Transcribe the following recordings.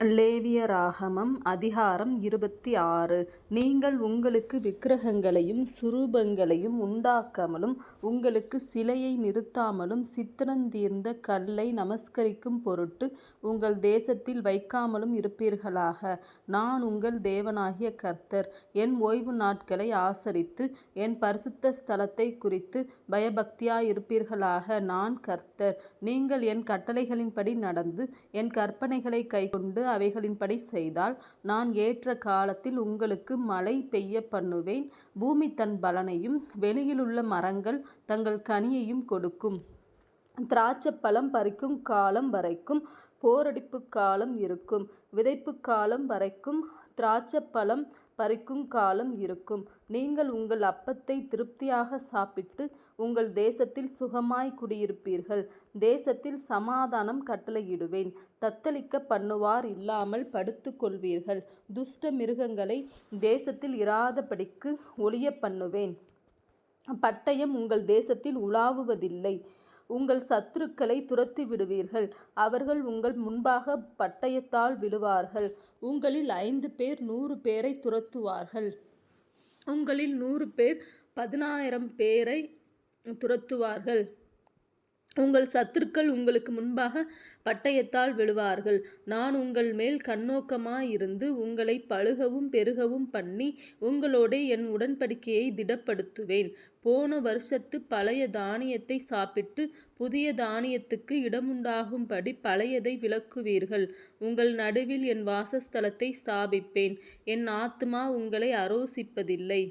லேவியராகமம் அதிகாரம் இருபத்தி ஆறு. நீங்கள் உங்களுக்கு விக்கிரகங்களையும் சுரூபங்களையும் உண்டாக்காமலும் உங்களுக்கு சிலையை நிறுத்தாமலும் சித்திரந்தீர்ந்த கல்லை நமஸ்கரிக்கும் பொருட்டு உங்கள் தேசத்தில் வைக்காமலும் இருப்பீர்களாக. நான் உங்கள் தேவனாகிய கர்த்தர். என் ஓய்வு நாட்களை ஆசரித்து என் பரிசுத்த ஸ்தலத்தை குறித்து பயபக்தியாயிருப்பீர்களாக. நான் கர்த்தர். நீங்கள் என் கட்டளைகளின்படி நடந்து என் கற்பனைகளை கைக்கொண்டு அவைகளின்படி செய்தால் நான் ஏற்ற காலத்தில் உங்களுக்கு மழை பெய்ய பண்ணுவேன். பூமி தன் பலனையும் வெளியிலுள்ள மரங்கள் தங்கள் கனியையும் கொடுக்கும். திராட்சைப்பழம் பறிக்கும் காலம் வரைக்கும் போரடிப்பு காலம் இருக்கும். விதைப்பு காலம் வரைக்கும் திராட்சைப்பழம் பறிக்கும் காலம் இருக்கும். நீங்கள் உங்கள் அப்பத்தை திருப்தியாக சாப்பிட்டு உங்கள் தேசத்தில் சுகமாய் குடியிருப்பீர்கள். தேசத்தில் சமாதானம் கட்டளையிடுவேன். தத்தளிக்க பண்ணுவார் இல்லாமல் படுத்துக்கொள்வீர்கள் துஷ்ட மிருகங்களை தேசத்தில் இராதபடிக்கு ஒழியப் பண்ணுவேன். பட்டயம் உங்கள் தேசத்தில் உலாவுவதில்லை. உங்கள் சத்துருக்களை துரத்தி விடுவீர்கள் அவர்கள் உங்கள் முன்பாக பட்டயத்தால் விழுவார்கள். உங்களில் ஐந்து பேர் நூறு பேரை துரத்துவார்கள். உங்களில் நூறு பேர் பதினாயிரம் பேரை துரத்துவார்கள். உங்கள் சத்துருக்கள் உங்களுக்கு முன்பாக பட்டயத்தால் விழுவார்கள். நான் உங்கள் மேல் கண்ணோக்கமாயிருந்து உங்களை பழுகவும் பெருகவும் பண்ணி உங்களோடே என் உடன்படிக்கையை திடப்படுத்துவேன். போன வருஷத்து பழைய தானியத்தை சாப்பிட்டு புதிய தானியத்துக்கு இடமுண்டாகும்படி பழையதை விளக்குவீர்கள். உங்கள் நடுவில் என் வாசஸ்தலத்தை ஸ்தாபிப்பேன். என் ஆத்துமா உங்களை அரோசிப்பதில்லை.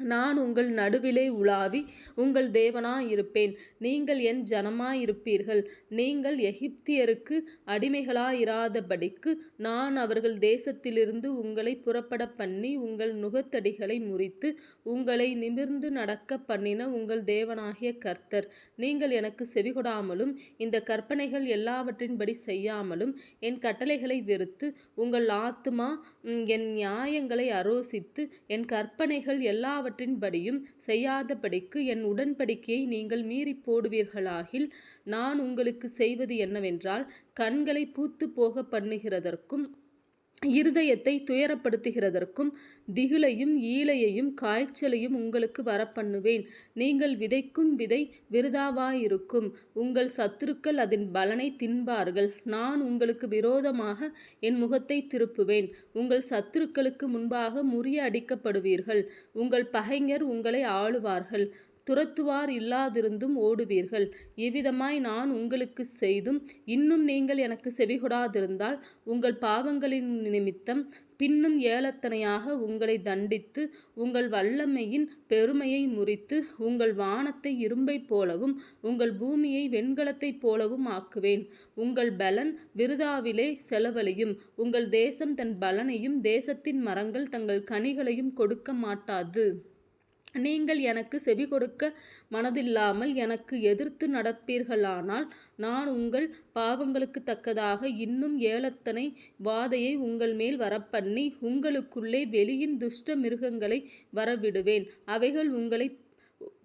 நான் உங்கள் நடுவிலே உலாவி உங்கள் தேவனாயிருப்பேன். நீங்கள் என் ஜனமாயிருப்பீர்கள். நீங்கள் எகிப்தியருக்கு அடிமைகளாயிராதபடிக்கு நான் அவர்கள் தேசத்திலிருந்து உங்களை புறப்படப் பண்ணி உங்கள் நுகத்தடிகளை முறித்து உங்களை நிமிர்ந்து நடக்க பண்ணின உங்கள் தேவனாகிய கர்த்தர். நீங்கள் எனக்கு செவிகொடாமலும் இந்த கற்பனைகள் எல்லாவற்றின்படி செய்யாமலும் என் கட்டளைகளை வெறுத்து உங்கள் ஆத்துமா என் நியாயங்களை அரோசித்து என் கற்பனைகள் எல்லாவற்றையும் எல்லாவற்றின்படியும் செய்யாதபடிக்கு என் உடன்படிக்கையை நீங்கள் மீறி போடுவீர்களாகில் நான் உங்களுக்கு செய்வது என்னவென்றால் கண்களை பூத்துப் போக பண்ணுகிறதற்கும் இருதயத்தை துயரப்படுத்துகிறதற்கும் திகிலையும் ஈழையையும் காய்ச்சலையும் உங்களுக்கு வரப்பண்ணுவேன். நீங்கள் விதைக்கும் விதை விருதாவாயிருக்கும். உங்கள் சத்துருக்கள் அதன் பலனை தின்பார்கள். நான் உங்களுக்கு விரோதமாக என் முகத்தை திருப்புவேன். உங்கள் சத்துருக்களுக்கு முன்பாக முறியடிக்கப்படுவீர்கள். உங்கள் பகைஞர் உங்களை ஆளுவார்கள். துரத்துவார் இல்லாதிருந்தும் ஓடுவீர்கள். இவ்விதமாய் நான் உங்களுக்கு செய்தும் இன்னும் நீங்கள் எனக்கு செவிகொடாதிருந்தால் உங்கள் பாவங்களின் நிமித்தம் பின்னும் ஏலத்தனையாக உங்களை தண்டித்து உங்கள் வல்லமையின் பெருமையை முறித்து உங்கள் வானத்தை இரும்பைப் போலவும் உங்கள் பூமியை வெண்கலத்தைப் போலவும் ஆக்குவேன். உங்கள் பலன் விருதாவிலே செலவழியும். உங்கள் தேசம் தன் பலனையும் தேசத்தின் மரங்கள் தங்கள் கனிகளையும் கொடுக்க மாட்டாது. நீங்கள் எனக்கு செவி கொடுக்க மனதில்லாமல் எனக்கு எதிர்த்து நடப்பீர்களானால் நான் உங்கள் பாவங்களுக்குத் தக்கதாக இன்னும் ஏலத்தனை வாதையை உங்கள் மேல் வரப்பண்ணி உங்களுக்குள்ளே வெளியின் துஷ்ட மிருகங்களை வரவிடுவேன். அவைகள் உங்களை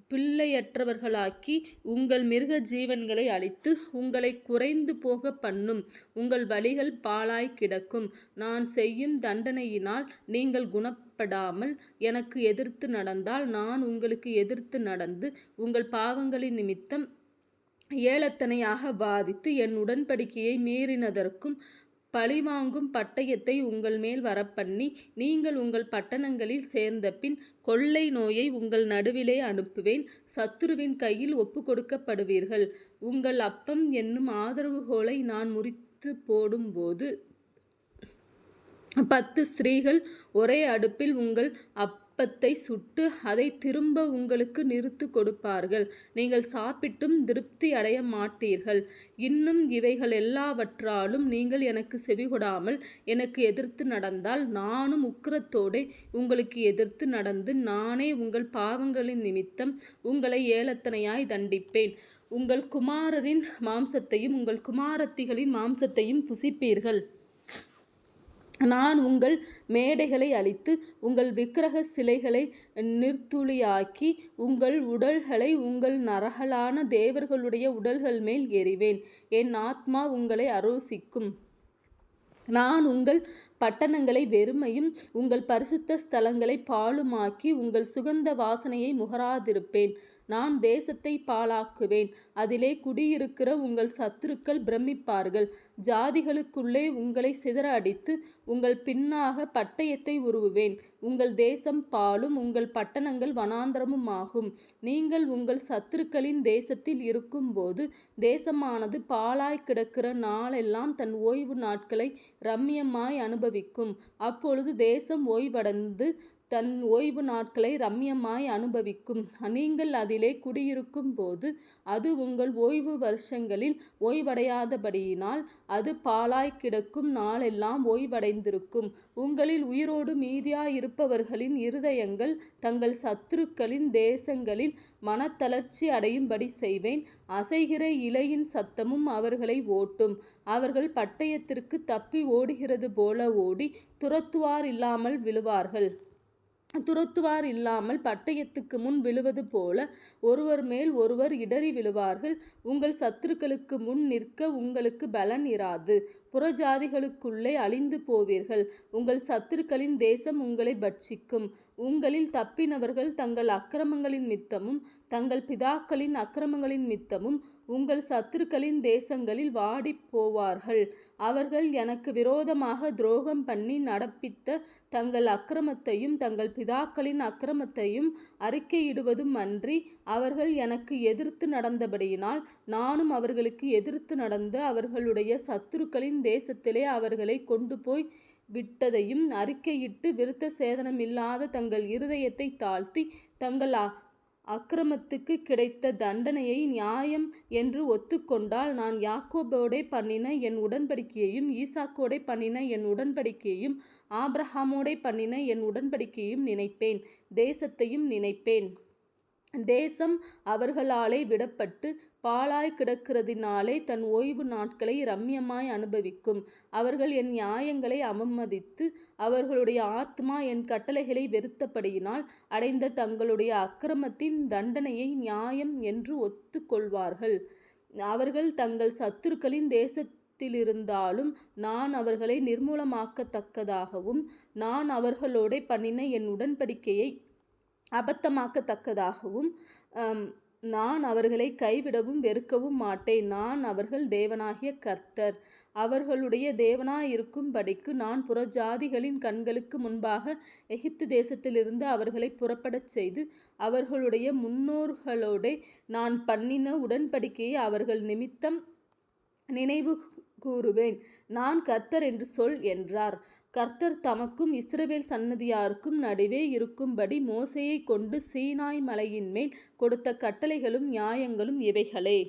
பிள்ளையற்றவர்களாக்கி உங்கள் மிருக ஜீவன்களை அழித்து உங்களை குறைந்து போக பண்ணும். உங்கள் வழிகள் பாழாய் கிடக்கும். நான் செய்யும் தண்டனையினால் நீங்கள் குணப்படாமல் எனக்கு எதிர்த்து நடந்தால் நான் உங்களுக்கு எதிர்த்து நடந்து உங்கள் பாவங்களின் நிமித்தம் ஏலத்தனையாக பாதித்து என் உடன்படிக்கையை மீறினதற்கும் பழிவாங்கும் பட்டயத்தை உங்கள் மேல் வரப்பண்ணி நீங்கள் உங்கள் பட்டணங்களில் சேர்ந்தபின் கொள்ளை நோயை உங்கள் நடுவிலே அனுப்புவேன். சத்துருவின் கையில் ஒப்புக்கொடுக்கப்படுவீர்கள். உங்கள் அப்பம் என்னும் ஆதரவுகோலை நான் முறித்து போடும்போது பத்து ஸ்திரீகள் ஒரே அடுப்பில் உங்கள் அப்பத்தை சுட்டு அதை திரும்ப உங்களுக்கு நிறுத்து கொடுப்பார்கள். நீங்கள் சாப்பிட்டும் திருப்தி அடைய மாட்டீர்கள். இன்னும் இவைகள் எல்லாவற்றாலும் நீங்கள் எனக்கு செவிகொடாமல் எனக்கு எதிர்த்து நடந்தால் நானும் உக்கிரத்தோடே உங்களுக்கு எதிர்த்து நடந்து நானே உங்கள் பாவங்களின் நிமித்தம் உங்களை ஏலத்தனையாய் தண்டிப்பேன். உங்கள் குமாரரின் மாம்சத்தையும் உங்கள் குமாரத்திகளின் மாம்சத்தையும் புசிப்பீர்கள். நான் உங்கள் மேடைகளை அழித்து உங்கள் விக்கிரக சிலைகளை நிர்த்துளியாக்கி உங்கள் உடல்களை உங்கள் நரகலான தேவர்களுடைய உடல்கள் மேல் எறிவேன். என் ஆத்மா உங்களை அரோசிக்கும். நான் உங்கள் பட்டணங்களை வெறுமையும் உங்கள் பரிசுத்த ஸ்தலங்களை பாழுமாக்கி உங்கள் சுகந்த வாசனையை முகராதிருப்பேன். நான் தேசத்தை பாழாக்குவேன். அதிலே குடியிருக்கிற உங்கள் சத்துருக்கள் பிரமிப்பார்கள். ஜாதிகளுக்குள்ளே உங்களை சிதற அடித்து உங்கள் பின்னாக பட்டயத்தை உருவுவேன். உங்கள் தேசம் பாலும் உங்கள் பட்டணங்கள் வனாந்தரமுமாகும். நீங்கள் உங்கள் சத்துருக்களின் தேசத்தில் இருக்கும்போது தேசமானது பாழாய் கிடக்கிற நாளெல்லாம் தன் ஓய்வு நாட்களை ரம்மியமாய் அனுபவிக்கும். அப்பொழுது தேசம் ஓய்வடைந்து தன் ஓய்வு நாட்களை ரம்மியமாய் அனுபவிக்கும். நீங்கள் அதிலே குடியிருக்கும் போது அது உங்கள் ஓய்வு வருஷங்களில் ஓய்வடையாதபடியினால் அது பாலாய் கிடக்கும். நாளெல்லாம் ஓய்வடைந்திருக்கும். உங்களில் உயிரோடு மீதியாயிருப்பவர்களின் இருதயங்கள் தங்கள் சத்துருக்களின் தேசங்களில் மனத்தளர்ச்சி அடையும்படி செய்வேன். அசைகிற இலையின் சத்தமும் அவர்களை ஓட்டும். அவர்கள் பட்டயத்திற்கு தப்பி ஓடுகிறது போல ஓடி துரத்துவார் இல்லாமல் விழுவார்கள். துரத்துவார் இல்லாமல் பட்டயத்துக்கு முன் விழுவது போல ஒருவர் மேல் ஒருவர் இடறி விழுவார்கள். உங்கள் சத்துருக்களுக்கு முன் நிற்க உங்களுக்கு பலன் இராது. புறஜாதிகளுக்குள்ளே அழிந்து போவீர்கள். உங்கள் சத்துருக்களின் தேசம் உங்களை பட்சிக்கும். உங்களில் தப்பினவர்கள் தங்கள் அக்கிரமங்களின் மித்தமும் தங்கள் பிதாக்களின் அக்கிரமங்களின் மித்தமும் உங்கள் சத்துருக்களின் தேசங்களில் வாடி போவார்கள். அவர்கள் எனக்கு விரோதமாக துரோகம் பண்ணி நடப்பித்த தங்கள் அக்கிரமத்தையும் தங்கள் பிதாக்களின் அக்கிரமத்தையும் அறிக்கையிடுவதும் அன்றி அவர்கள் எனக்கு எதிர்த்து நடந்தபடியினால் நானும் அவர்களுக்கு எதிர்த்து நடந்து அவர்களுடைய சத்துருக்களின் தேசத்திலே அவர்களை கொண்டு போய் விட்டதையும் அறிக்கையிட்டு விருத்த சேதனமில்லாத தங்கள் இருதயத்தை தாழ்த்தி தங்கள் அக்கிரமத்துக்கு கிடைத்த தண்டனையை நியாயம் என்று ஒத்துக்கொண்டால் நான் யாக்கோபோடே பண்ணின என் உடன்படிக்கையையும் ஈசாக்கோடே பண்ணின என் உடன்படிக்கையையும் ஆப்ரஹாமோடே பண்ணின என் உடன்படிக்கையையும் நினைப்பேன் தேசத்தையும் நினைப்பேன். தேசம் அவர்களாலே விடப்பட்டு பாழாய் கிடக்கிறதினாலே தன் ஓய்வு நாட்களை ரம்மியமாய் அனுபவிக்கும். அவர்கள் என் நியாயங்களை அவமதித்து அவர்களுடைய ஆத்மா என் கட்டளைகளை வெறுத்தபடியினால் அடைந்த தங்களுடைய அக்கிரமத்தின் தண்டனையை நியாயம் என்று ஒத்துக்கொள்வார்கள். அவர்கள் தங்கள் சத்துருக்களின் தேசத்திலிருந்தாலும் நான் அவர்களை நிர்மூலமாக்கத்தக்கதாகவும் நான் அவர்களோட பண்ணின என் உடன்படிக்கையை அபத்தமாக்கத்தக்கதாகவும் நான் அவர்களை கைவிடவும் வெறுக்கவும் மாட்டேன். நான் அவர்கள் தேவனாகிய கர்த்தர். அவர்களுடைய தேவனாயிருக்கும்படிக்கு நான் புறஜாதிகளின் கண்களுக்கு முன்பாக எகிப்து தேசத்திலிருந்து அவர்களை புறப்படச் செய்து அவர்களுடைய முன்னோர்களோடு நான் பண்ணின உடன்படிக்கையை அவர்கள் நிமித்தம் நினைவு கூறுவேன். நான் கர்த்தர் என்று சொல் என்றார். கர்த்தர் தமக்கும் இஸ்ரவேல் சன்னதியாருக்கும் நடுவே இருக்கும்படி மோசையை கொண்டு சீனாய் மலையின் மேல் கொடுத்த கட்டளைகளும் நியாயங்களும் இவைகளே.